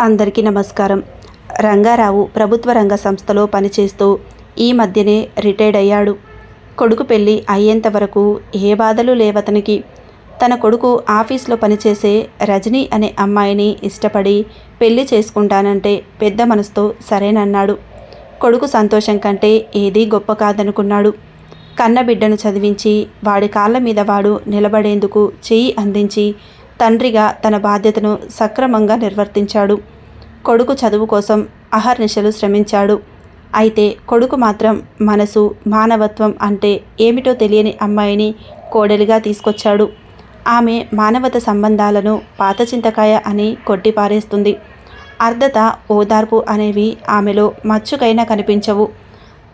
అందరికీ నమస్కారం. రంగారావు ప్రభుత్వ రంగ సంస్థలో పనిచేస్తూ ఈ మధ్యనే రిటైర్డ్ అయ్యాడు. కొడుకు పెళ్ళి అయ్యేంత వరకు ఏ బాధలు లేవతనికి. తన కొడుకు ఆఫీస్లో పనిచేసే రజనీ అనే అమ్మాయిని ఇష్టపడి పెళ్ళి చేసుకుంటానంటే పెద్ద మనసుతో సరేనన్నాడు. కొడుకు సంతోషం కంటే ఏదీ గొప్ప కాదనుకున్నాడు. కన్నబిడ్డను చదివించి వాడి కాళ్ళ మీద వాడు నిలబడేందుకు చెయ్యి అందించి తండ్రిగా తన బాధ్యతను సక్రమంగా నిర్వర్తించాడు. కొడుకు చదువు కోసం అహర్నిశలు శ్రమించాడు. అయితే కొడుకు మాత్రం మనసు మానవత్వం అంటే ఏమిటో తెలియని అమ్మాయిని కోడలిగా తీసుకొచ్చాడు. ఆమె మానవత సంబంధాలను పాత చింతకాయ అని కొట్టిపారేస్తుంది. అర్ధత ఓదార్పు అనేవి ఆమెలో మచ్చుకైనా కనిపించవు.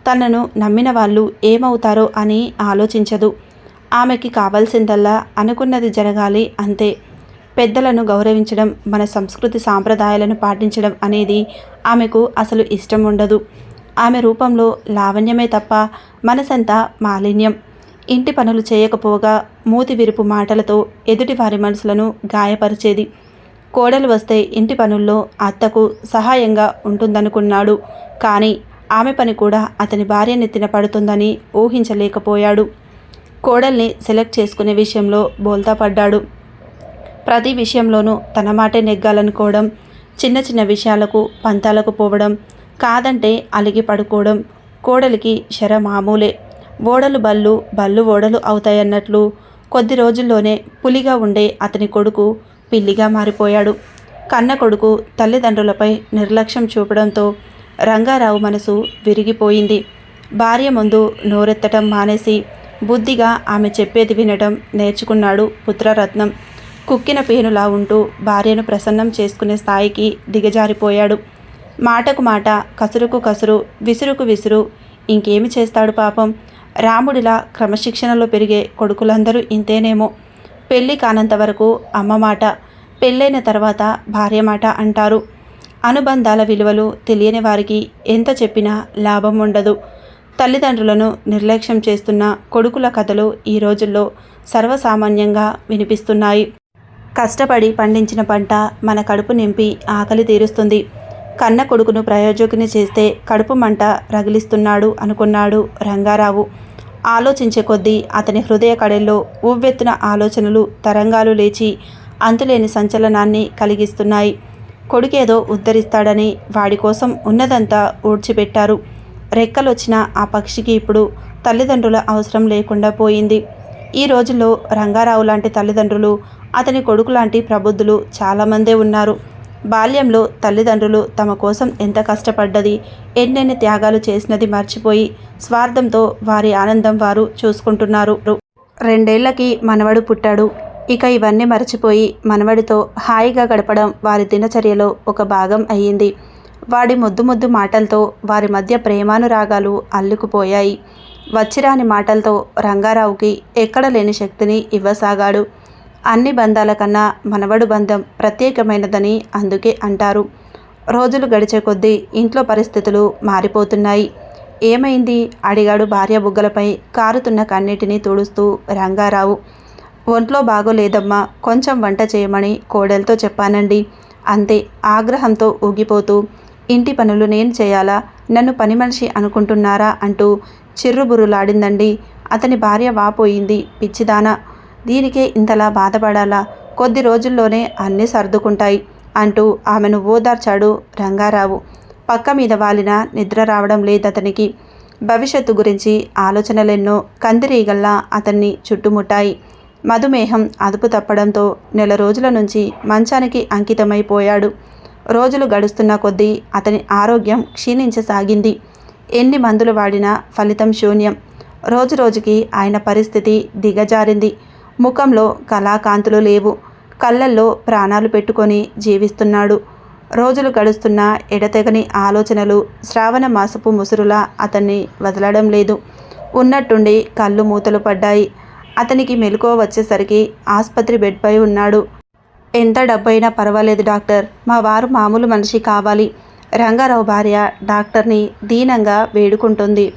తనను నమ్మిన వాళ్ళు ఏమవుతారో అని ఆలోచించదు. ఆమెకి కావాల్సిందల్లా అనుకున్నది జరగాలి అంతే. పెద్దలను గౌరవించడం మన సంస్కృతి సాంప్రదాయాలను పాటించడం అనేది ఆమెకు అసలు ఇష్టం ఉండదు. ఆమె రూపంలో లావణ్యమే తప్ప మనసంతా మాలిన్యం. ఇంటి పనులు చేయకపోగా మూతి విరుపు మాటలతో ఎదుటివారి మనసులను గాయపరిచేది. కోడలు వస్తే ఇంటి పనుల్లో అత్తకు సహాయంగా ఉంటుందనుకున్నాడు. కానీ ఆమె పని కూడా అతని భార్య నెత్తిన పడుతుందని ఊహించలేకపోయాడు. కోడల్ని సెలెక్ట్ చేసుకునే విషయంలో బోల్తా పడ్డాడు ప్రతి విషయంలోనూ తన మాటే నెగ్గాలనుకోవడం చిన్న చిన్న విషయాలకు పంతాలకు పోవడం కాదంటే అలిగి పడుకోవడం కోడలికి శర మామూలే. ఓడలు బళ్ళు బళ్ళు ఓడలు అవుతాయన్నట్లు కొద్ది రోజుల్లోనే పులిగా ఉండే అతని కొడుకు పిల్లిగా మారిపోయాడు. కన్న కొడుకు తల్లిదండ్రులపై నిర్లక్ష్యం చూపడంతో రంగారావు మనసు విరిగిపోయింది. భార్య ముందు నోరెత్తటం మానేసి బుద్ధిగా ఆమె చెప్పేది వినడం నేర్చుకున్నాడు పుత్రరత్నం. కుక్కిన పేనులా ఉంటూ భార్యను ప్రసన్నం చేసుకునే స్థాయికి దిగజారిపోయాడు. మాటకు మాట కసురుకు కసురు విసురుకు విసురు ఇంకేమి చేస్తాడు పాపం? రాముడిలా క్రమశిక్షణలో పెరిగే కొడుకులందరూ ఇంతేనేమో. పెళ్ళి కానంత వరకు అమ్మ మాట పెళ్ళైన తర్వాత భార్య మాట అంటారు. అనుబంధాల విలువలు తెలియని వారికి ఎంత చెప్పినా లాభం ఉండదు. తల్లిదండ్రులను నిర్లక్ష్యం చేస్తున్న కొడుకుల కథలు ఈ రోజుల్లో సర్వసామాన్యంగా వినిపిస్తున్నాయి. కష్టపడి పండించిన పంట మన కడుపు నింపి ఆకలి తీరుస్తుంది. కన్న కొడుకును ప్రయోజకుని చేస్తే కడుపు మంట రగిలిస్తున్నాడు అనుకున్నాడు రంగారావు. ఆలోచించే కొద్దీ అతని హృదయ కడల్లో ఉవ్వెత్తున ఆలోచనలు తరంగాలు లేచి అంతులేని సంచలనాన్ని కలిగిస్తున్నాయి. కొడుకేదో ఉద్ధరిస్తాడని వాడి కోసం ఉన్నదంతా ఊడ్చిపెట్టారు. రెక్కలొచ్చిన ఆ పక్షికి ఇప్పుడు తల్లిదండ్రుల అవసరం లేకుండా పోయింది. ఈ రోజుల్లో రంగారావు లాంటి తల్లిదండ్రులు అతని కొడుకు లాంటి ప్రబుద్ధులు చాలామందే ఉన్నారు. బాల్యంలో తల్లిదండ్రులు తమ కోసం ఎంత కష్టపడ్డది ఎన్నెన్ని త్యాగాలు చేసినది మర్చిపోయి స్వార్థంతో వారి ఆనందం వారు చూసుకుంటున్నారు. రెండేళ్ళకి మనవడు పుట్టాడు. ఇక ఇవన్నీ మర్చిపోయి మనవడితో హాయిగా గడపడం వారి దినచర్యలో ఒక భాగం అయ్యింది. వాడి ముద్దు ముద్దు మాటలతో వారి మధ్య ప్రేమానురాగాలు అల్లుకుపోయాయి. వచ్చిరాని మాటలతో రంగారావుకి ఎక్కడ లేని శక్తిని ఇవ్వసాగాడు. అన్ని బంధాల కన్నా మనవడు బంధం ప్రత్యేకమైనదని అందుకే అంటారు. రోజులు గడిచే కొద్దీ ఇంట్లో పరిస్థితులు మారిపోతున్నాయి. ఏమైంది? అడిగాడు భార్య బుగ్గలపై కారుతున్న కన్నీటిని తుడుస్తూ రంగారావు. ఒంట్లో బాగోలేదమ్మా కొంచెం వంట చేయమని కోడలతో చెప్పానండి. అంతే ఆగ్రహంతో ఊగిపోతూ ఇంటి పనులు నేను చేయాలా? నన్ను పని మనిషి అనుకుంటున్నారా? అంటూ చిర్రుబురులాడిందండి అతని భార్య వాపోయింది. పిచ్చిదానా! దీనికే ఇంతలా బాధపడాలా? కొద్ది రోజుల్లోనే అన్నీ సర్దుకుంటాయి అంటూ ఆమెను ఓదార్చాడు రంగారావు. పక్క మీద వాలిన నిద్ర రావడం లేదతనికి. భవిష్యత్తు గురించి ఆలోచనలెన్నో కందిరీగల్లా అతన్ని చుట్టుముట్టాయి. మధుమేహం అదుపు తప్పడంతో నెల రోజుల నుంచి మంచానికి అంకితమైపోయాడు. రోజులు గడుస్తున్న కొద్దీ అతని ఆరోగ్యం క్షీణించసాగింది. ఎన్ని మందులు వాడినా ఫలితం శూన్యం. రోజు రోజుకి ఆయన పరిస్థితి దిగజారింది. ముఖంలో కళాకాంతులు లేవు. కళ్ళల్లో ప్రాణాలు పెట్టుకొని జీవిస్తున్నాడు. రోజులు గడుస్తున్న ఎడతెగని ఆలోచనలు శ్రావణ మాసపు ముసురులా అతన్ని వదలడం లేదు. ఉన్నట్టుండి కళ్ళు మూతలు పడ్డాయి. అతనికి మెలకువ వచ్చేసరికి ఆసుపత్రి బెడ్పై ఉన్నాడు. ఎంత డబ్బైనా పర్వాలేదు డాక్టర్. మా వారు మామూలు మనిషి కావాలి. రంగారావు భార్య డాక్టర్ని దీనంగా వేడుకుంటుంది.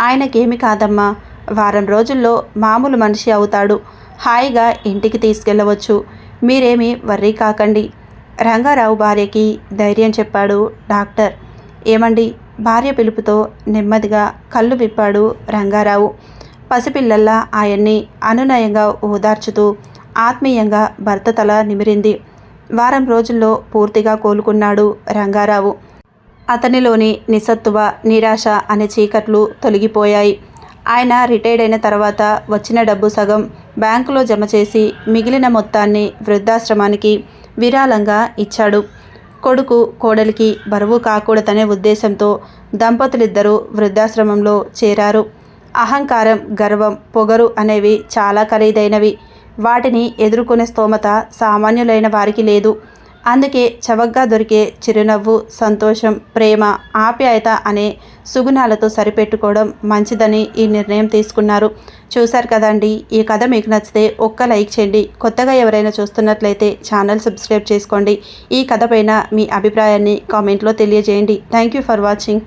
ఆయనకేమి కాదమ్మా వారం రోజుల్లో మామూలు మనిషి అవుతాడు. హాయిగా ఇంటికి తీసుకెళ్ళవచ్చు. మీరేమీ వర్రీ కాకండి. రంగారావు భార్యకి ధైర్యం చెప్పాడు డాక్టర్. ఏమండి? భార్య పిలుపుతో నెమ్మదిగా కళ్ళు విప్పాడు రంగారావు. పసిపిల్లల్లా ఆయన్ని అనునయంగా ఓదార్చుతూ ఆత్మీయంగా భర్త తల నిమిరింది. వారం రోజుల్లో పూర్తిగా కోలుకున్నాడు రంగారావు. అతనిలోని నిస్సత్తువ నిరాశ అనే చీకట్లు తొలగిపోయాయి. ఆయన రిటైర్డ్ అయిన తర్వాత వచ్చిన డబ్బు సగం బ్యాంకులో జమ చేసి మిగిలిన మొత్తాన్ని వృద్ధాశ్రమానికి విరాళంగా ఇచ్చాడు. కొడుకు కోడలికి బరువు కాకూడదనే ఉద్దేశంతో దంపతులిద్దరూ వృద్ధాశ్రమంలో చేరారు. అహంకారం గర్వం పొగరు అనేవి చాలా ఖరీదైనవి. వాటిని ఎదుర్కొనే స్తోమత సామాన్యులైన వారికి లేదు. అందుకే చవకగా దొరికే చిరునవ్వు సంతోషం ప్రేమ ఆప్యాయత అనే సుగుణాలతో సరిపెట్టుకోవడం మంచిదని ఈ నిర్ణయం తీసుకున్నారు. చూశారు కదండి ఈ కథ మీకు నచ్చితే ఒక్క లైక్ చేయండి. కొత్తగా ఎవరైనా చూస్తున్నట్లయితే ఛానల్ సబ్స్క్రైబ్ చేసుకోండి. ఈ కథపైన మీ అభిప్రాయాన్ని కామెంట్లో తెలియజేయండి. Thank you for watching.